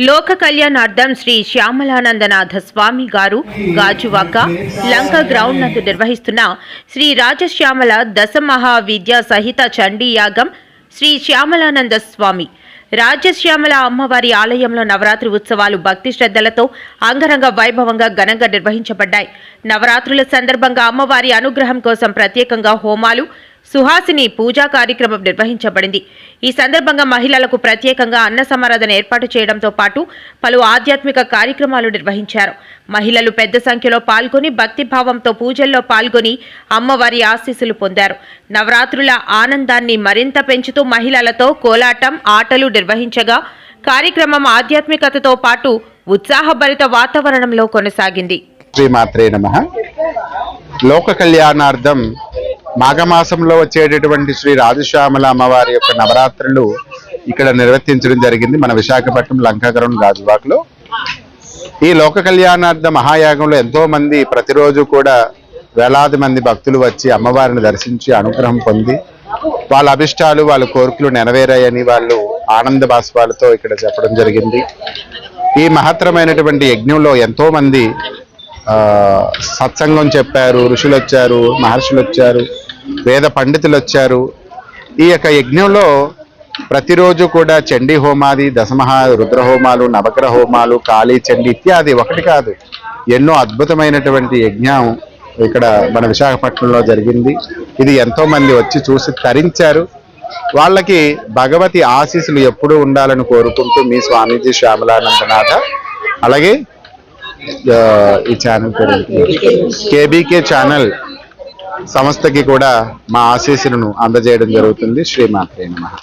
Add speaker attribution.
Speaker 1: లోక కళ్యాణార్థం శ్రీ శ్యామలానందనాథ స్వామి గారు గాజువాక లంక గ్రౌండ్ నందు నిర్వహిస్తున్న శ్రీ రాజశ్యామల దశమహావిద్యా సహిత చండీయాగం శ్రీ శ్యామలానంద స్వామి. రాజశ్యామల అమ్మవారి ఆలయంలో నవరాత్రి ఉత్సవాలు భక్తి శ్రద్ధలతో అంగరంగ వైభవంగా ఘనంగా నిర్వహించబడ్డాయి. నవరాత్రుల సందర్భంగా అమ్మవారి అనుగ్రహం కోసం ప్రత్యేకంగా హోమాలు సుహాసిని పూజా కార్యక్రమం నిర్వహించబడింది. ఈ సందర్భంగా మహిళలకు ప్రత్యేకంగా అన్న సమారాధన ఏర్పాటు చేయడంతో పాటు పలు ఆధ్యాత్మిక కార్యక్రమాలు నిర్వహించారు. మహిళలు పెద్ద సంఖ్యలో పాల్గొని భక్తిభావంతో పూజల్లో పాల్గొని అమ్మవారి ఆశీస్సులు పొందారు. నవరాత్రుల ఆనందాన్ని మరింత పెంచుతూ మహిళలతో కోలాటం ఆటలు నిర్వహించగా కార్యక్రమం ఆధ్యాత్మికతతో పాటు ఉత్సాహభరిత వాతావరణంలో కొనసాగింది.
Speaker 2: శ్రీమాత్రే నమ. లోక కళ్యాణార్థం మాఘమాసంలో వచ్చేటటువంటి శ్రీ రాజశ్యామల అమ్మవారి యొక్క నవరాత్రులు ఇక్కడ నిర్వర్తించడం జరిగింది. మన విశాఖపట్నం లంకాగరం గాజువాక్లో. ఈ లోక కళ్యాణార్థ మహాయాగంలో ఎంతో మంది ప్రతిరోజు కూడా వేలాది మంది భక్తులు వచ్చి అమ్మవారిని దర్శించి అనుగ్రహం పొంది వాళ్ళ అభిష్టాలు వాళ్ళ కోరికలు నెరవేరాయని వాళ్ళు ఆనంద భాస్వాలతో ఇక్కడ చెప్పడం జరిగింది. ఈ మహత్తరమైనటువంటి యజ్ఞంలో ఎంతో మంది సత్సంగం చెప్పారు ఋషులు వచ్చారు మహర్షులు వచ్చారు వేద పండితులు వచ్చారు. ఈ యొక్క యజ్ఞంలో ప్రతిరోజు కూడా చండీ హోమాది దశమహా రుద్ర హోమాలు నవగ్రహ హోమాలు కాళీ చండీ ఇత్యాది ఒకటి కాదు. ఎన్నో అద్భుతమైనటువంటి యజ్ఞం ఇక్కడ మన విశాఖపట్నంలో జరిగింది. ఇది ఎంతో మంది వచ్చి చూసి తరించారు. వాళ్ళకి భగవతి ఆశీస్సులు ఎప్పుడూ ఉండాలని కోరుకుంటూ మీ స్వామీజీ శ్యామలానందనాథ అలాగే ఈ ఛానల్ పేరు కేబీకే ఛానల్. సంస్థకి కూడా మా ఆశీస్సులను అందజేయడం జరుగుతుంది. శ్రీమాత్రే నమ.